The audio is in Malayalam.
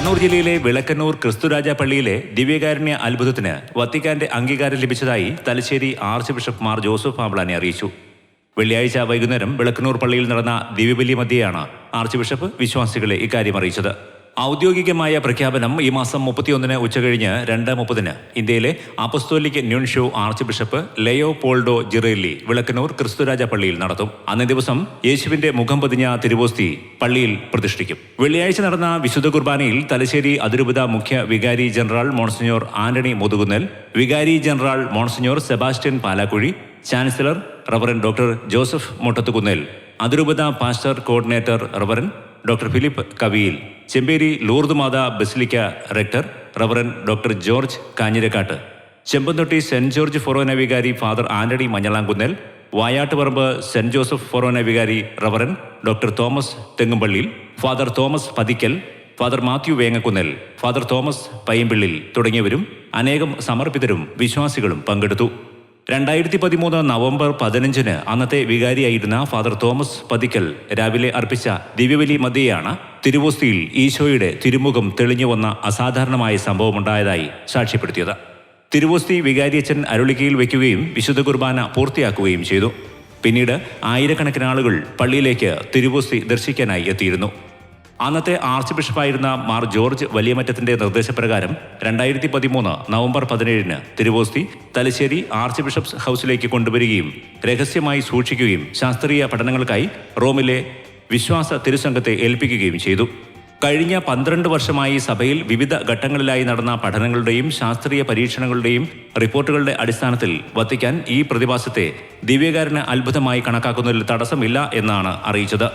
കണ്ണൂർ ജില്ലയിലെ വിളക്കന്നൂർ ക്രിസ്തുരാജ പള്ളിയിലെ ദിവ്യകാരുണ്യ അത്ഭുതത്തിന് വത്തിക്കാന്റെ അംഗീകാരം ലഭിച്ചതായി തലശ്ശേരി ആർച്ച് ബിഷപ്പ് മാർ ജോസഫ് പാബ്ലാനെ അറിയിച്ചു. വെള്ളിയാഴ്ച വൈകുന്നേരം വിളക്കന്നൂർ പള്ളിയിൽ നടന്ന ദിവ്യബലി മധ്യയാണ് ആർച്ച് ബിഷപ്പ് വിശ്വാസികളെ ഇക്കാര്യം അറിയിച്ചത്. ഔദ്യോഗികമായ പ്രഖ്യാപനം ഈ മാസം മുപ്പത്തിയൊന്നിന് ഉച്ചകഴിഞ്ഞ് രണ്ട് മുപ്പതിന് ഇന്ത്യയിലെ apostolic nuncio archbishop Leopoldo Girelli Vilakkannur Kristuraja പള്ളിയിൽ നടത്തും. അന്നേ ദിവസം യേശുവിന്റെ മുഖം പതിഞ്ഞ തിരുവോസ്തി പള്ളിയിൽ പ്രതിഷ്ഠിക്കും. വെള്ളിയാഴ്ച നടന്ന വിശുദ്ധ കുർബാനയിൽ തലശ്ശേരി അതിരൂപത മുഖ്യ വികാരി ജനറൽ മോൺസിഞ്ഞോർ ആന്റണി മുതുകുന്നൽ വികാരി general monsignor Sebastian Palakuzhi chancellor reverend doctor Joseph Muttathukunnel അതിരൂപത pastor coordinator reverend doctor Philip Kaviyil. Chemperi Lourdes Mata basilica rector reverend doctor George Kanjirakkatt. Chempanthotti saint George forane വികാരി father Antony Manjalankunnel Vayattuparamba saint Joseph forane വികാരി reverend doctor Thomas Thengumpalliyil father Thomas Pathickal father Mathew Vengakunnel father Thomas Payyampallil തുടങ്ങിയവരും അനേകം സമർപ്പിതരും വിശ്വാസികളും പങ്കെടുത്തു. രണ്ടായിരത്തി പതിമൂന്ന് നവംബർ പതിനഞ്ചിന് അന്നത്തെ വികാരിയായിരുന്ന ഫാദർ തോമസ് പതിക്കൽ രാവിലെ അർപ്പിച്ച ദിവ്യബലി മധ്യയാണ് തിരുവോസ്തിയിൽ ഈശോയുടെ തിരുമുഖം തെളിഞ്ഞു വന്ന അസാധാരണമായ സംഭവമുണ്ടായതായി സാക്ഷ്യപ്പെടുത്തിയത്. തിരുവോസ്തി വികാരിയച്ചൻ അരുളിക്കയിൽ വയ്ക്കുകയും വിശുദ്ധ കുർബാന പൂർത്തിയാക്കുകയും ചെയ്തു. പിന്നീട് ആയിരക്കണക്കിന് ആളുകൾ പള്ളിയിലേക്ക് തിരുവോസ്തി ദർശിക്കാനായി എത്തിയിരുന്നു. അന്നത്തെ ആർച്ച് ബിഷപ്പായിരുന്ന മാർ ജോർജ് വലിയമറ്റത്തിന്റെ നിർദ്ദേശപ്രകാരം രണ്ടായിരത്തി പതിമൂന്ന് നവംബർ പതിനേഴിന് തിരുവോസ്തി തലശ്ശേരി ആർച്ച് ബിഷപ്സ് ഹൗസിലേക്ക് കൊണ്ടുവരികയും രഹസ്യമായി സൂക്ഷിക്കുകയും ശാസ്ത്രീയ പഠനങ്ങൾക്കായി റോമിലെ വിശ്വാസ തിരുസംഘത്തെ ഏൽപ്പിക്കുകയും ചെയ്തു. കഴിഞ്ഞ പന്ത്രണ്ട് വർഷമായി സഭയിൽ വിവിധ ഘട്ടങ്ങളിലായി നടന്ന പഠനങ്ങളുടെയും ശാസ്ത്രീയ പരീക്ഷണങ്ങളുടെയും റിപ്പോർട്ടുകളുടെ അടിസ്ഥാനത്തിൽ വത്തിക്കാൻ ഈ പ്രതിഭാസത്തെ ദിവ്യകാരന് അത്ഭുതമായി കണക്കാക്കുന്നതിൽ തടസ്സമില്ല എന്നാണ് അറിയിച്ചത്.